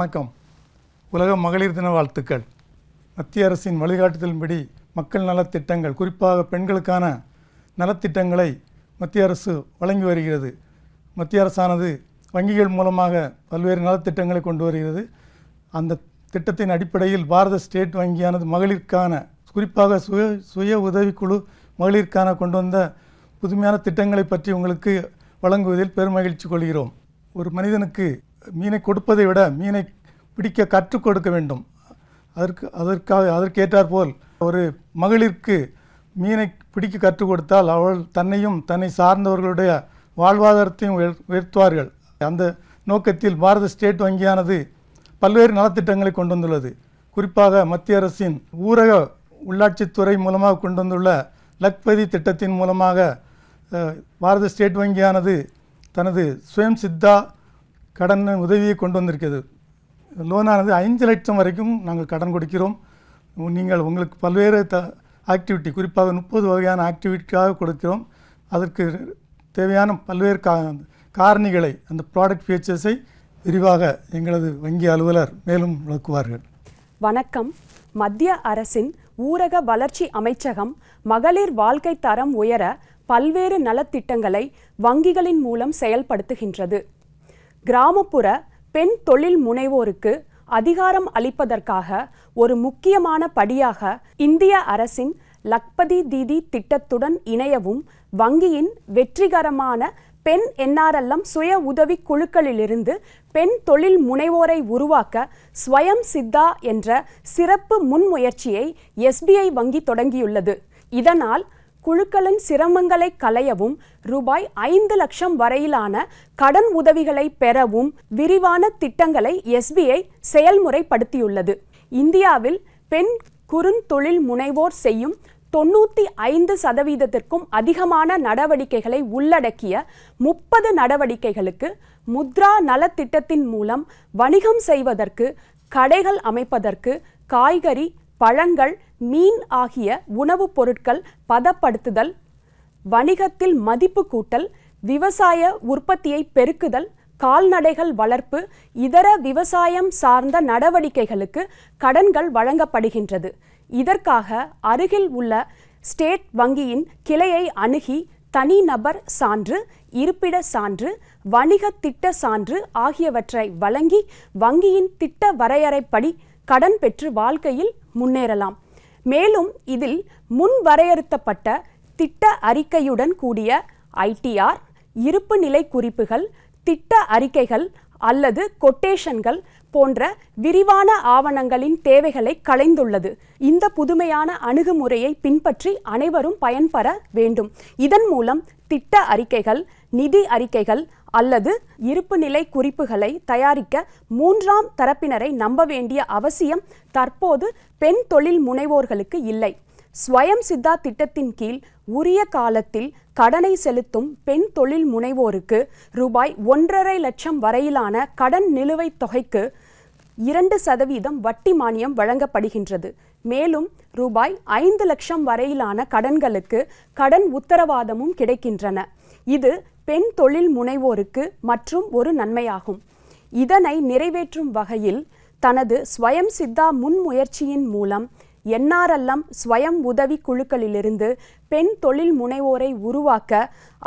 வணக்கம். உலக மகளிர் தின வாழ்த்துக்கள். மத்திய அரசின் வழிகாட்டுதலின்படி மக்கள் நலத்திட்டங்கள் குறிப்பாக பெண்களுக்கான நலத்திட்டங்களை மத்திய அரசு வழங்கி வருகிறது. மத்திய அரசானது வங்கிகள் மூலமாக பல்வேறு நலத்திட்டங்களை கொண்டு வருகிறது. அந்த திட்டத்தின் அடிப்படையில் பாரத ஸ்டேட் வங்கியானது மகளிருக்கான குறிப்பாக சுய சுய உதவிக்குழு மகளிருக்கான கொண்டு வந்த புதுமையான திட்டங்களை பற்றி உங்களுக்கு வழங்குவதில் பெருமகிழ்ச்சி கொள்கிறோம். ஒரு மனிதனுக்கு மீனை கொடுப்பதை விட மீனை பிடிக்க கற்றுக் கொடுக்க வேண்டும். அதற்கு அதற்காக அதற்கேற்றாற்போல் ஒரு மகளிருக்கு மீனை பிடிக்க கற்றுக் கொடுத்தால் அவள் தன்னையும் தன்னை சார்ந்தவர்களுடைய வாழ்வாதாரத்தையும் உயர்த்துவார்கள். அந்த நோக்கத்தில் பாரத ஸ்டேட் வங்கியானது பல்வேறு நலத்திட்டங்களை கொண்டு வந்துள்ளது குறிப்பாக மத்திய அரசின் ஊரக உள்ளாட்சித்துறை மூலமாக கொண்டு வந்துள்ள லக்பதி திட்டத்தின் மூலமாக பாரத ஸ்டேட் வங்கியானது தனது சுயம் சித்தா கடன் உதவியை கொண்டு வந்திருக்கிறது. லோனானது ஐந்து லட்சம் வரைக்கும் நாங்கள் கடன் கொடுக்கிறோம். நீங்கள் உங்களுக்கு பல்வேறு த ஆக்டிவிட்டி குறிப்பாக முப்பது வகையான ஆக்டிவிட்டிக்காக கொடுக்கிறோம். அதற்கு தேவையான பல்வேறு கா காரணிகளை அந்த ப்ராடக்ட் ஃபீச்சர்ஸை விரிவாக எங்களது வங்கி அலுவலர் மேலும் விளக்குவார்கள். வணக்கம். மத்திய அரசின் ஊரக வளர்ச்சி அமைச்சகம் மகளிர் வாழ்க்கை தரம் உயர பல்வேறு நலத்திட்டங்களை வங்கிகளின் மூலம் செயல்படுத்துகின்றது. கிராமப்புற பெண் தொழில் முனைவோருக்கு அதிகாரம் அளிப்பதற்காக ஒரு முக்கியமான படியாக இந்திய அரசின் லக்பதி தீதி திட்டத்துடன் இணையவும் வங்கியின் வெற்றிகரமான பெண் என்ஆர்எல்எம் சுய உதவி குழுக்களிலிருந்து பெண் தொழில் முனைவோரை உருவாக்க ஸ்வயம் சித்தா என்ற சிறப்பு முன்முயற்சியை எஸ்பிஐ வங்கி தொடங்கியுள்ளது. இதனால் குழுக்களின் சிரமங்களை களையவும் ரூபாய் ஐந்து லட்சம் வரையிலான கடன் உதவிகளை பெறவும் விரிவான திட்டங்களை எஸ்பிஐ செயல்முறைப்படுத்தியுள்ளது. இந்தியாவில் பெண் குறுந்தொழில் முனைவோர் செய்யும் தொண்ணூற்றி ஐந்து சதவீதத்திற்கும் அதிகமான நடவடிக்கைகளை உள்ளடக்கிய முப்பது நடவடிக்கைகளுக்கு முத்ரா நலத்திட்டத்தின் மூலம் வணிகம் செய்வதற்கு கடைகள் அமைப்பதற்கு காய்கறி பழங்கள் மீன் ஆகிய உணவுப் பொருட்கள் பதப்படுத்துதல் வணிகத்தில் மதிப்பு கூட்டல் விவசாய உற்பத்தியை பெருக்குதல் கால்நடைகள் வளர்ப்பு இதர விவசாயம் சார்ந்த நடவடிக்கைகளுக்கு கடன்கள் வழங்கப்படுகின்றது. இதற்காக அருகில் உள்ள ஸ்டேட் வங்கியின் கிளையை அணுகி தனிநபர் சான்று இருப்பிட சான்று வணிக திட்ட சான்று ஆகியவற்றை வழங்கி வங்கியின் திட்ட வரையறைப்படி கடன் பெற்று வாழ்க்கையில் முன்னேறலாம். மேலும் இதில் முன் வரையறுத்தப்பட்ட திட்ட அறிக்கையுடன் கூடிய ஐடிஆர் இருப்பு நிலை குறிப்புகள் திட்ட அறிக்கைகள் அல்லது கொட்டேஷன்கள் போன்ற விரிவான ஆவணங்களின் தேவைகளை களைந்துள்ளது. இந்த புதுமையான அணுகுமுறையை பின்பற்றி அனைவரும் பயன்பெற வேண்டும். இதன் மூலம் திட்ட அறிக்கைகள் நிதி அறிக்கைகள் அல்லது இருப்புநிலை குறிப்புகளை தயாரிக்க மூன்றாம் தரப்பினரை நம்ப வேண்டிய அவசியம் தற்போது பெண் தொழில் முனைவோர்களுக்கு இல்லை. ஸ்வயம் சித்தா திட்டத்தின் கீழ் உரிய காலத்தில் கடனை செலுத்தும் பெண் தொழில் முனைவோருக்கு ரூபாய் ஒன்றரை லட்சம் வரையிலான கடன் நிலுவைத் தொகைக்கு இரண்டு சதவீதம் வட்டி மானியம் வழங்கப்படுகின்றது. மேலும் ரூபாய் ஐந்து லட்சம் வரையிலான கடன்களுக்கு கடன் உத்தரவாதமும் கிடைக்கின்றன. இது பெண் தொழில் முனைவோருக்கு மற்றும் ஒரு நன்மையாகும். இதனை நிறைவேற்றும் வகையில் தனது ஸ்வயம் சித்தா முன்முயற்சியின் மூலம் என்ஆர்எல்எம் ஸ்வயம் உதவி குழுக்களிலிருந்து பெண் தொழில் முனைவோரை உருவாக்க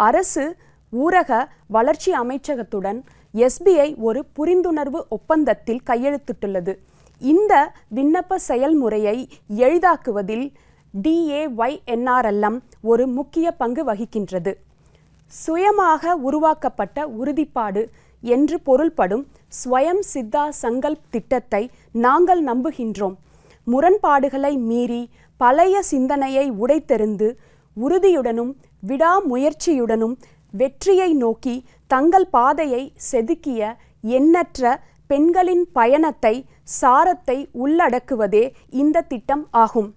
அரசு ஊரக வளர்ச்சி அமைச்சகத்துடன் எஸ்பிஐ ஒரு புரிந்துணர்வு ஒப்பந்தத்தில் கையெழுத்திட்டுள்ளது. இந்த விண்ணப்ப செயல்முறையை எளிதாக்குவதில் டிஏஒய்என்ஆர்எல்எம் ஒரு முக்கிய பங்கு வகிக்கின்றது. சுயமாக உருவாக்கப்பட்ட உறுதிப்பாடு என்று பொருள்படும் ஸ்வயம் சித்தா சங்கல்ப் திட்டத்தை நாங்கள் நம்புகின்றோம். முரண்பாடுகளை மீறி பழைய சிந்தனையை உடைத்தெறிந்து உறுதியுடனும் விடாமுயற்சியுடனும் வெற்றியை நோக்கி தங்கள் பாதையை செதுக்கிய எண்ணற்ற பெண்களின் பயணத்தை சாரத்தை உள்ளடக்குவதே இந்த திட்டம் ஆகும்.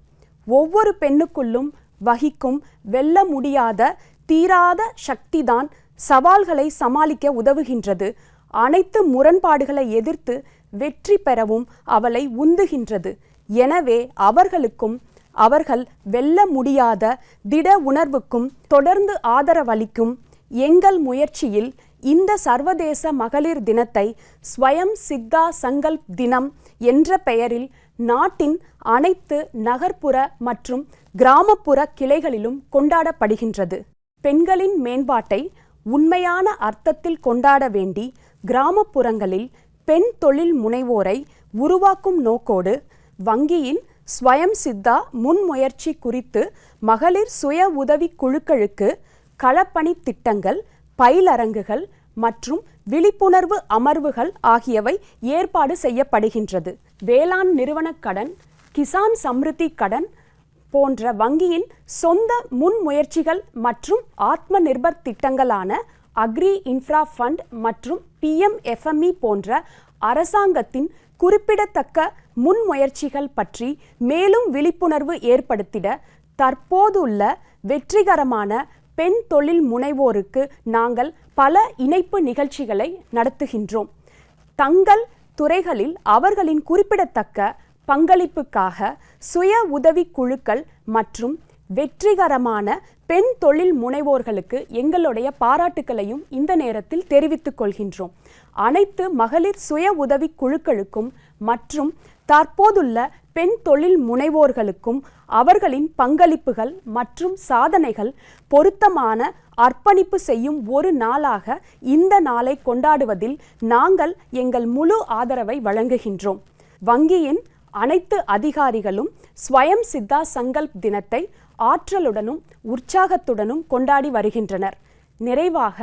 ஒவ்வொரு பெண்ணுக்குள்ளும் வகிக்கும் வெல்ல முடியாத தீராத சக்திதான் சவால்களை சமாளிக்க உதவுகின்றது. அனைத்து முரண்பாடுகளை எதிர்த்து வெற்றி பெறவும் அவளை உந்துகின்றது. எனவே அவர்களுக்கும் அவர்கள் வெல்ல முடியாத திட உணர்வுக்கும் தொடர்ந்து ஆதரவளிக்கும் எங்கள் முயற்சியில் இந்த சர்வதேச மகளிர் தினத்தை ஸ்வயம் சித்தா சங்கல்ப் தினம் என்ற பெயரில் நாட்டின் அனைத்து நகர்ப்புற மற்றும் கிராமப்புற கிளைகளிலும் கொண்டாடப்படுகின்றது. பெண்களின் மேம்பாட்டை உண்மையான அர்த்தத்தில் கொண்டாட வேண்டி கிராமப்புறங்களில் பெண் தொழில் முனைவோரை உருவாக்கும் நோக்கோடு வங்கியின் ஸ்வயம் சித்தா முன்முயற்சி குறித்து மகளிர் சுய உதவி குழுக்களுக்கு களப்பணி திட்டங்கள் பயிலரங்குகள் மற்றும் விழிப்புணர்வு அமர்வுகள் ஆகியவை ஏற்பாடு செய்யப்படுகின்றது. வேளாண் நிறுவனக் கடன் கிசான் சம்ருத்தி கடன் போன்ற வங்கியின் சொந்த முன்முயற்சிகள் மற்றும் ஆத்ம நிர்பர் திட்டங்களான அக்ரி இன்ஃப்ரா ஃபண்ட் மற்றும் பிஎம்எஃப்எம்இ போன்ற அரசாங்கத்தின் குறிப்பிடத்தக்க முன்முயற்சிகள் பற்றி மேலும் விழிப்புணர்வு ஏற்படுத்திட தற்போதுள்ள வெற்றிகரமான பெண் தொழில் முனைவோருக்கு நாங்கள் பல இணைப்பு நிகழ்ச்சிகளை நடத்துகின்றோம். தங்கள் துறைகளில் அவர்களின் குறிப்பிடத்தக்க பங்களிப்புக்காக சுய உதவி குழுக்கள் மற்றும் வெற்றிகரமான பெண் தொழில் முனைவோர்களுக்கு எங்களுடைய பாராட்டுக்களையும் இந்த நேரத்தில் தெரிவித்துக் கொள்கின்றோம். அனைத்து மகளிர் சுய உதவி குழுக்களுக்கும் மற்றும் தற்போதுள்ள பெண் தொழில் முனைவோர்களுக்கும் அவர்களின் பங்களிப்புகள் மற்றும் சாதனைகள் பொருத்தமான அர்ப்பணிப்பு செய்யும் ஒரு நாளாக இந்த நாளை கொண்டாடுவதில் நாங்கள் எங்கள் முழு ஆதரவை வழங்குகின்றோம். வங்கியின் அனைத்து அதிகாரிகளும் ஸ்வயம் சித்தா சங்கல்ப் தினத்தை ஆற்றலுடனும் உற்சாகத்துடனும் கொண்டாடி வருகின்றனர். நிறைவாக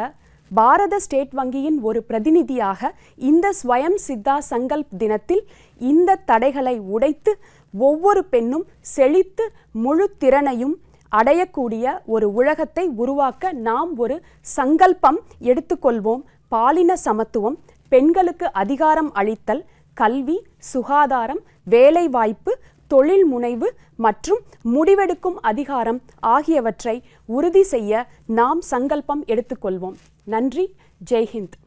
பாரத ஸ்டேட் வங்கியின் ஒரு பிரதிநிதியாக இந்த ஸ்வயம் சித்தா சங்கல்ப் தினத்தில் இந்த தடைகளை உடைத்து ஒவ்வொரு பெண்ணும் செழித்து முழு திறனையும் அடையக்கூடிய ஒரு உலகத்தை உருவாக்க நாம் ஒரு சங்கல்பம் எடுத்துக்கொள்வோம். பாலின சமத்துவம் பெண்களுக்கு அதிகாரம் அளித்தல் கல்வி சுகாதாரம் வேலைவாய்ப்பு தொழில் முனைவு மற்றும் முடிவெடுக்கும் அதிகாரம் ஆகியவற்றை உறுதி செய்ய நாம் சங்கல்பம் எடுத்துக்கொள்வோம். நன்றி. ஜெய்ஹிந்த்.